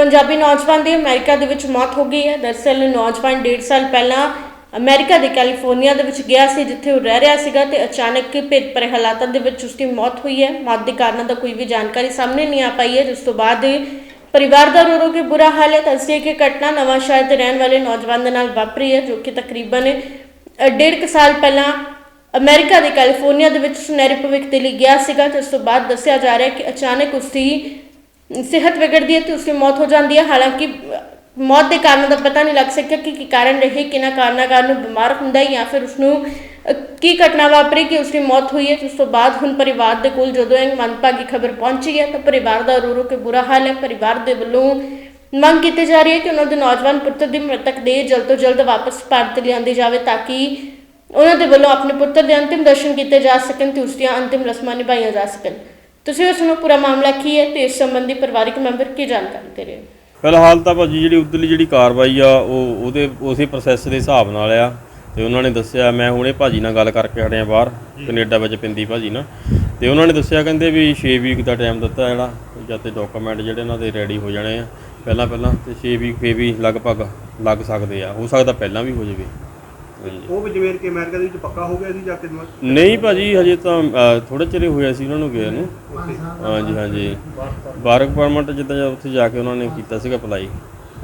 ਪੰਜਾਬੀ ਨੌਜਵਾਨ ਦੀ ਅਮਰੀਕਾ ਦੇ ਵਿੱਚ ਮੌਤ ਹੋ ਗਈ ਹੈ। ਦਰਅਸਲ ਨੌਜਵਾਨ 1.5 ਸਾਲ ਪਹਿਲਾਂ ਅਮਰੀਕਾ ਦੇ ਕੈਲੀਫੋਰਨੀਆ ਦੇ ਵਿੱਚ ਗਿਆ ਸੀ ਜਿੱਥੇ ਉਹ ਰਹਿ ਰਿਹਾ ਸੀਗਾ ਤੇ ਅਚਾਨਕ ਭੇਦ ਭਰੇ ਹਾਲਾਤਾਂ ਦੇ ਵਿੱਚ ਉਸ ਦੀ ਮੌਤ ਹੋਈ ਹੈ। ਮੌਤ ਦੇ ਕਾਰਨਾਂ ਦਾ ਕੋਈ ਵੀ ਜਾਣਕਾਰੀ ਸਾਹਮਣੇ ਨਹੀਂ ਆ ਪਾਈ ਹੈ। ਜਿਸ ਤੋਂ ਬਾਅਦ ਪਰਿਵਾਰ ਦਾ ਰੋ ਰੋ ਕੇ ਬੁਰਾ ਹਾਲ ਹੈ। ਦੱਸਦੇ ਕਿ ਘਟਨਾ ਨਵਾਂ ਸ਼ਹਿਰ ਦੇ ਰਹਿਣ ਵਾਲੇ ਨੌਜਵਾਨ ਦੇ ਨਾਲ ਵਾਪਰੀ ਹੈ ਜੋ ਕਿ ਤਕਰੀਬਨ ਅ, ਡੇਢ ਕੁ ਸਾਲ ਪਹਿਲਾਂ ਅਮਰੀਕਾ ਦੇ ਕੈਲੀਫੋਰਨੀਆ ਦੇ ਵਿੱਚ ਸੁਨਹਿਰੇ ਭਵਿੱਖ ਦੇ ਲਈ ਗਿਆ ਸੀਗਾ। ਤੇ ਉਸ ਤੋਂ ਬਾਅਦ ਦੱਸਿਆ ਜਾ ਰਿਹਾ ਕਿ ਅਚਾਨਕ ਉਸ ਦੀ ਸਿਹਤ ਵਿਗੜਦੀ ਹੈ ਤੇ ਉਸ ਦੀ ਮੌਤ ਹੋ ਜਾਂਦੀ ਹੈ। ਹਾਲਾਂਕਿ, ਮੌਤ ਦੇ ਕਾਰਨ ਦਾ ਪਤਾ ਨਹੀਂ ਲੱਗ ਸਕਿਆ ਕਿ ਕੀ ਕਾਰਨ ਰਹੇ, ਕਿਹਨਾਂ ਕਾਰਨਾਂ ਕਾਰਨ ਬਿਮਾਰ ਹੁੰਦਾ ਹੈ ਜਾਂ ਫਿਰ ਉਸ ਨੂੰ ਕੀ ਘਟਨਾ ਵਾਪਰੀ ਕਿ ਉਸ ਦੀ ਮੌਤ ਹੋਈ ਹੈ। ਉਸ ਤੋਂ ਬਾਅਦ ਹੁਣ ਪਰਿਵਾਰ ਦੇ ਕੋਲ ਜਦੋਂ ਇਹ ਮੰਦਭਾਗੀ ਖਬਰ ਪਹੁੰਚੀ ਹੈ, ਤਾਂ ਪਰਿਵਾਰ ਦਾ ਰੋ ਰੋ ਕੇ ਬੁਰਾ ਹਾਲ ਹੈ। ਪਰਿਵਾਰ ਦੇ ਵੱਲੋਂ ਮੰਗ ਕੀਤੀ ਜਾ ਰਹੀ ਹੈ ਕਿ ਉਹਨਾਂ ਦੇ ਨੌਜਵਾਨ ਪੁੱਤਰ ਦੀ ਮ੍ਰਿਤਕ ਦੇਹ ਜਲਦ ਤੋਂ ਜਲਦ ਵਾਪਸ ਭਾਰਤ ਲਿਆਂਦੀ ਜਾਵੇ ਤਾਂ ਕਿ ਉਹਨਾਂ ਦੇ ਵੱਲੋਂ ਆਪਣੇ ਪੁੱਤਰ ਦੇ ਅੰਤਿਮ ਦਰਸ਼ਨ ਕੀਤੇ ਜਾ ਸਕਣ ਤੇ ਉਸ ਦੀਆਂ ਅੰਤਿਮ ਰਸਮਾਂ ਨਿਭਾਈਆਂ ਜਾ ਸਕਣ। ਤੁਸੀਂ ਉਸ ਨੂੰ ਪੂਰਾ ਮਾਮਲਾ ਕੀ ਹੈ ਤੇ ਇਸ ਸੰਬੰਧੀ ਪਰਿਵਾਰਕ ਮੈਂਬਰ ਕੀ ਜਾਣਕਾਰੀ ਦੇ ਰਹੇ ਹੋ? ਫਿਲਹਾਲ ਤਾਂ ਭਾਜੀ ਜਿਹੜੀ ਉਧਰਲੀ ਜਿਹੜੀ ਕਾਰਵਾਈ ਆ, ਉਹ ਉਹਦੇ, ਉਸੇ ਪ੍ਰੋਸੈਸ ਦੇ ਹਿਸਾਬ ਨਾਲ ਆ। ਤੇ ਉਹਨਾਂ ਨੇ ਦੱਸਿਆ, ਮੈਂ ਹੁਣੇ ਭਾਜੀ ਨਾਲ ਗੱਲ ਕਰਕੇ ਹਟਿਆ ਬਾਹਰ, ਕੈਨੇਡਾ ਵਿੱਚ ਪਿੰਦੀ ਭਾਜੀ ਨਾਲ। ਤੇ ਉਹਨਾਂ ਨੇ ਦੱਸਿਆ, ਕਹਿੰਦੇ ਵੀ 6 ਵੀਕ ਦਾ ਟਾਈਮ ਦਿੱਤਾ ਜਿਹੜਾ ਜਦ ਤੇ ਡਾਕੂਮੈਂਟ ਜਿਹੜੇ ਉਹਨਾਂ ਦੇ ਰੈਡੀ ਹੋ ਜਾਣੇ ਆ। ਪਹਿਲਾਂ ਪਹਿਲਾਂ ਤੇ 6 ਵੀਕ ਫੇ ਵੀ ਲਗਭਗ ਲੱਗ ਸਕਦੇ ਆ। ਹੋ ਸਕਦਾ ਪਹਿਲਾਂ ਵੀ ਹੋ ਜਾਵੇ। ਉਹ ਵੀ ਜਿਵੇਂ ਕਿ ਅਮਰੀਕਾ ਦੇ ਵਿੱਚ ਪੱਕਾ ਹੋ ਗਿਆ ਸੀ ਜਾਂ ਕਿਦੋਂ ਨਹੀਂ ਭਾਜੀ ਹਜੇ ਤਾਂ ਥੋੜੇ ਚਿਰ ਹੋਇਆ ਸੀ ਉਹਨਾਂ ਨੂੰ ਗਏ ਨੂੰ। ਹਾਂਜੀ ਹਾਂਜੀ ਬਾਰਕ ਪਰਮਿਟ ਜਿੱਦਾਂ ਜਾ- ਉੱਥੇ ਜਾ ਕੇ ਉਹਨਾਂ ਨੇ ਕੀਤਾ ਸੀਗਾ ਅਪਲਾਈ।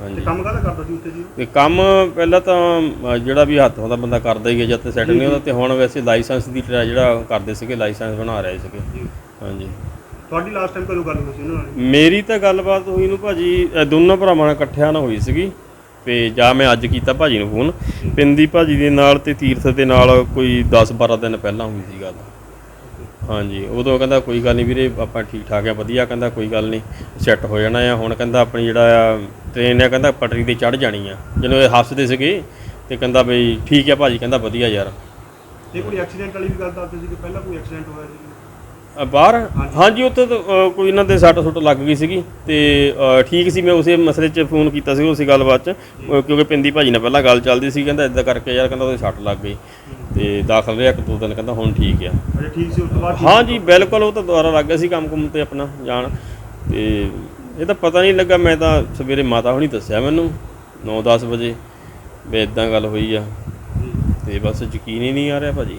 ਹਾਂਜੀ। ਕੰਮ ਕਾਹਦਾ ਕਰਦਾ ਸੀ ਉੱਥੇ ਜੀ? ਤੇ ਕੰਮ ਪਹਿਲਾਂ ਤਾਂ ਜਿਹੜਾ ਵੀ ਹੱਥ ਹੁੰਦਾ ਬੰਦਾ ਕਰਦਾ ਹੀ ਹੈ ਜਦ ਤੇ ਸੈਟ ਨਹੀਂ ਹੁੰਦਾ ਤੇ ਹੁਣ ਵੈਸੇ ਲਾਇਸੈਂਸ ਦੀ ਜਿਹੜਾ ਕਰਦੇ ਸੀਗੇ ਲਾਇਸੈਂਸ ਬਣਾ ਰਹੇ ਸੀਗੇ। ਹਾਂਜੀ। ਤੁਹਾਡੀ ਲਾਸਟ ਟਾਈਮ ਕਦੋਂ ਗੱਲ ਹੋਈ ਸੀ ਉਹਨਾਂ ਨਾਲ? ਮੇਰੀ ਤਾਂ ਗੱਲਬਾਤ ਹੋਈ ਨੂੰ ਭਾਜੀ ਦੋਨਾਂ ਭਰਾਵਾਂ ਨਾਲ ਇਕੱਠਿਆਂ ਨਾਲ ਹੋਈ ਸੀਗੀ। ਤੇ ਜਾਂ ਮੈਂ ਅੱਜ ਕੀਤਾ ਭਾਜੀ ਨੂੰ ਫੋਨ, ਪਿੰਦੀ ਭਾਜੀ ਦੇ ਨਾਲ ਤੇ ਤੀਰਥ ਦੇ ਨਾਲ ਕੋਈ 10 12 ਦਿਨ ਪਹਿਲਾਂ ਹੋਈ ਸੀ ਗੱਲ। ਹਾਂਜੀ, ਉਦੋਂ ਕਹਿੰਦਾ ਕੋਈ ਗੱਲ ਨਹੀਂ ਵੀਰੇ, ਆਪਾਂ ਠੀਕ ਠਾਕ ਆ, ਵਧੀਆ ਕਹਿੰਦਾ ਕੋਈ ਗੱਲ ਨਹੀਂ ਸੈੱਟ ਹੋ ਜਾਣਾ ਆ। ਹੁਣ ਕਹਿੰਦਾ ਆਪਣੀ ਜਿਹੜਾ ਆ ਟ੍ਰੇਨ ਆ, ਕਹਿੰਦਾ ਪਟਰੀ ਤੇ ਚੜ ਜਾਣੀ ਆ। ਜਦੋਂ ਇਹ ਹੱਸਦੇ ਸੀਗੇ ਤੇ ਕਹਿੰਦਾ ਬਈ ਠੀਕ ਆ ਭਾਜੀ, ਕਹਿੰਦਾ ਵਧੀਆ ਯਾਰ। ਇਹ ਕੋਈ ਐਕਸੀਡੈਂਟ ਵਾਲੀ ਵੀ ਗੱਲ ਦੱਸਦੇ ਸੀ ਕਿ ਪਹਿਲਾਂ ਕੋਈ ਐਕਸੀਡੈਂਟ ਹੋਇਆ ਸੀ? ਅ, ਬਾਹਰ? ਹਾਂਜੀ ਉੱਥੇ ਤਾਂ ਅ, ਕੋਈ ਇਹਨਾਂ ਦੇ ਸੱਟ ਸੁੱਟ ਲੱਗ ਗਈ ਸੀਗੀ ਤੇ ਅ, ਠੀਕ ਸੀ ਮੈਂ ਉਸੇ ਮਸਲੇ 'ਚ ਫੋਨ ਕੀਤਾ ਸੀ ਉਸੇ ਗੱਲਬਾਤ 'ਚ ਅ, ਕਿਉਂਕਿ ਪਿੰਦੀ ਭਾਜੀ ਨਾਲ ਪਹਿਲਾਂ ਗੱਲ ਚੱਲਦੀ ਸੀ ਕਹਿੰਦਾ ਇਦਾਂ ਕਰਕੇ ਯਾਰ ਕਹਿੰਦਾ ਉਹਦੇ ਸੱਟ ਲੱਗ ਗਈ ਤੇ ਦਾਖਲ ਰਿਹਾ ਇੱਕ ਦੋ ਦਿਨ ਕਹਿੰਦਾ ਹੁਣ ਠੀਕ ਆ। ਅਜੇ ਠੀਕ ਸੀ ਉਸ ਤੋਂ ਬਾਅਦ ਠੀਕ ਹਾਂਜੀ ਬਿਲਕੁਲ ਉਹ ਤਾਂ ਦੁਬਾਰਾ ਲੱਗ ਗਿਆ ਸੀ ਕੰਮ ਕੁੰਮ ਤੇ ਆਪਣਾ ਜਾਣ। ਤੇ ਇਹ ਤਾਂ ਪਤਾ ਨਹੀਂ ਲੱਗਾ ਮੈਂ ਤਾਂ ਸਵੇਰੇ ਮਾਤਾ ਹੁਣੀ ਦੱਸਿਆ ਮੈਨੂੰ 9-10 ਵਜੇ ਵੀ ਇਦਾਂ ਗੱਲ ਹੋਈ ਆ। ਤੇ ਬਸ ਯਕੀਨ ਹੀ ਨਹੀਂ ਆ ਰਿਹਾ ਭਾਜੀ।